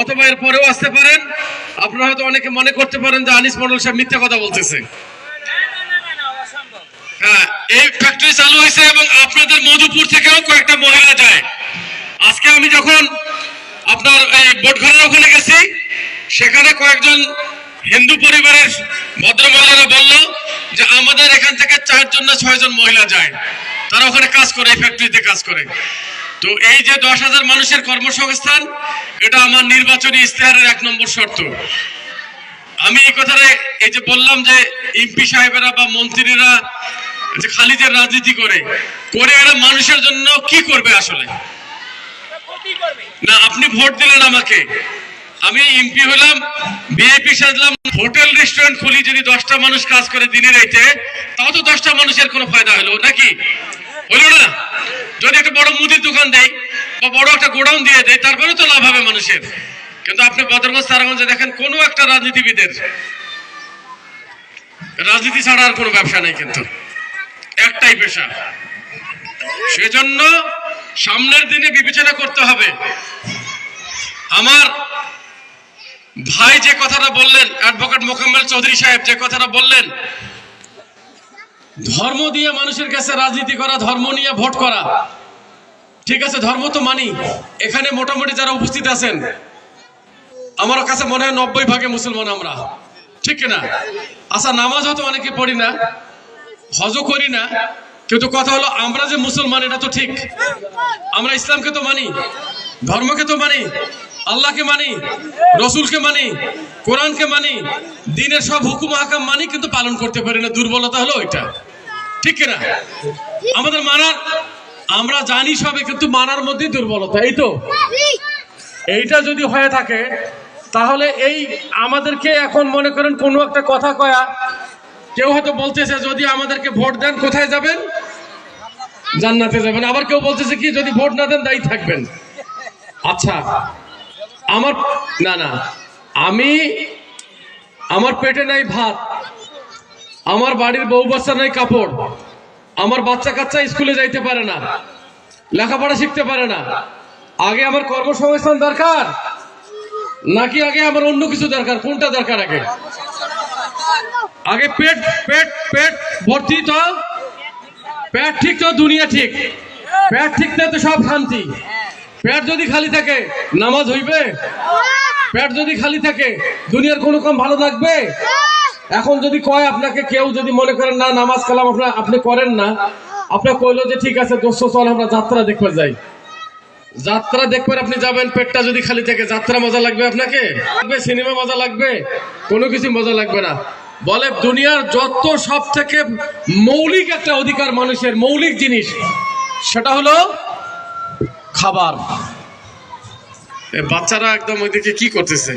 অথবা এর পরেও আসতে পারেন। আপনারা হয়তো অনেকে মনে করতে পারেন যে আনিস মন্ডল সাহেব মিথ্যা কথা বলতেছে। হ্যাঁ এই ফ্যাক্টরি চালু হয়েছে এবং আপনাদের মধুপুর থেকেও কয়েকটা মহিলা যায়। আজকে আমি যখন আপনার এই বোটঘরের ওখানে গেছি, সেখানে কয়েকজন হিন্দু পরিবারের ভদ্র মহিলারা বলল যে আমাদের এখান থেকে চারজন না ছয়জন মহিলা যায়। তারা ওখানে কাজ করে, এই ফ্যাক্টরিতে কাজ করে। তো এই যে দশ হাজার মানুষের কর্মসংস্থান, এটা আমার নির্বাচনী ইস্তেহারের এক নম্বর শর্ত। আমি এই কথাটা এই যে বললাম যে এমপি সাহেবেরা বা মন্ত্রীরা যে খালিদের রাজনীতি করে করে এরা মানুষের জন্য কি করবে আসলে? না, আপনি ভোট দিলেন আমাকে। আমি এমপি হলাম বিএপি সাজলাম, হোটেল, রেস্টুরেন্ট খুলি, যদি দশটা মানুষ কাজ করে দিনে রাইতে তাও তো দশটা মানুষের কোনো ফায়দা হলো, নাকি? হলো না? যদি একটা বড় মুদির দোকান দেয় বা বড় একটা গোডাউন দিয়ে দেয় তারপরে তো লাভ হবে মানুষের। কিন্তু আপনি বদরগঞ্জ, তারাগঞ্জে দেখেন, কোনো একটা রাজনীতিবিদের, রাজনীতি ছাড়া আর কোনো ব্যবসা নেই কিন্তু। একটাই পেশা। সেজন্য সামনের দিনে বিবেচনা করতে হবে। আমার ভাই যে কথাটা বললেন, অ্যাডভোকেট মোকাম্মেল চৌধুরী সাহেব যে কথাটা বললেন, ধর্ম দিয়ে মানুষের কাছে রাজনীতি করা, ধর্ম নিয়ে ভোট করা ঠিক আছে, ধর্ম তো মানি। এখানে মোটামুটি যারা উপস্থিত আছেন, আমার কাছে মনে হয় নব্বই ভাগে মুসলমান আমরা। ঠিক না আচ্ছা নামাজ হয়তো অনেকে পড়ি না, হজও করি না, কিন্তু কথা হলো আমরা যে মুসলমান, এটা তো ঠিক। আমরা ইসলামকে তো মানি, ধর্মকে তো মানি, আল্লাহকে মানি, রসুলকে মানি, কোরআনকে মানি, দিনের সব হুকুম হাকাম মানি, কিন্তু পালন করতে পারি না। দুর্বলতা হলো ওইটা। ঠিক কিনা? আমাদের মানার আমরা জানি সবে কিন্তু মানার মধ্যে দুর্বলতা, এই তো? এইটা যদি হয়ে থাকে, তাহলে এই আমাদেরকে এখন মনে করেন কোনো একটা কথা কয়া, কেউ হয়তো বলতেছে যদি আমাদেরকে ভোট দেন, কোথায় যাবেন? জান্নাতে যাবেন। আবার কেউ বলতেছে কি, যদি ভোট না দেন, দায়ী থাকবেন। আচ্ছা আমার, না না, আমি, আমার পেটে নাই ভাত, আমার বাড়ির বউ বাচ্চা নাই কাপড় আমার বাচ্চা কাচ্চা স্কুলে যাইতে পারে না, লেখাপড়া শিখতে পারে না। আগে আমার কর্মসংস্থান দরকার, নাকি আগে আমার অন্য কিছু দরকার? কোনটা দরকার আগে? আগে পেট পেট পেট ভর্তি তো, পেট ঠিক তো, দুনিয়া ঠিক। পেট ঠিক না তো সব শান্তি। পেট যদি খালি থাকে, নামাজ হইবে? পেট যদি খালি থাকে, দুনিয়ার কোনো কম ভালো লাগবে এখন যদি কয় আপনাকে কেউ যদি মনে করেন, না, নামাজ কালাম আপনার আপনি করেন না। আপনার কইলো যে, ঠিক আছে, দোস্ত, চল, আমরা যাত্রা দেখতে যাই। যাত্রা দেখবেন আপনি যাবেন, পেটটা যদি খালি থাকে, যাত্রা মজা লাগবে আপনাকে? লাগবে, সিনেমা মজা লাগবে? কোনো কিছু মজা লাগবে না। বলে, দুনিয়ার যত সব থেকে মৌলিক একটা অধিকার মানুষের মৌলিক জিনিস, সেটা হলো খাবার। বাচ্চারা একদম ওইদিকে কি করতেছে?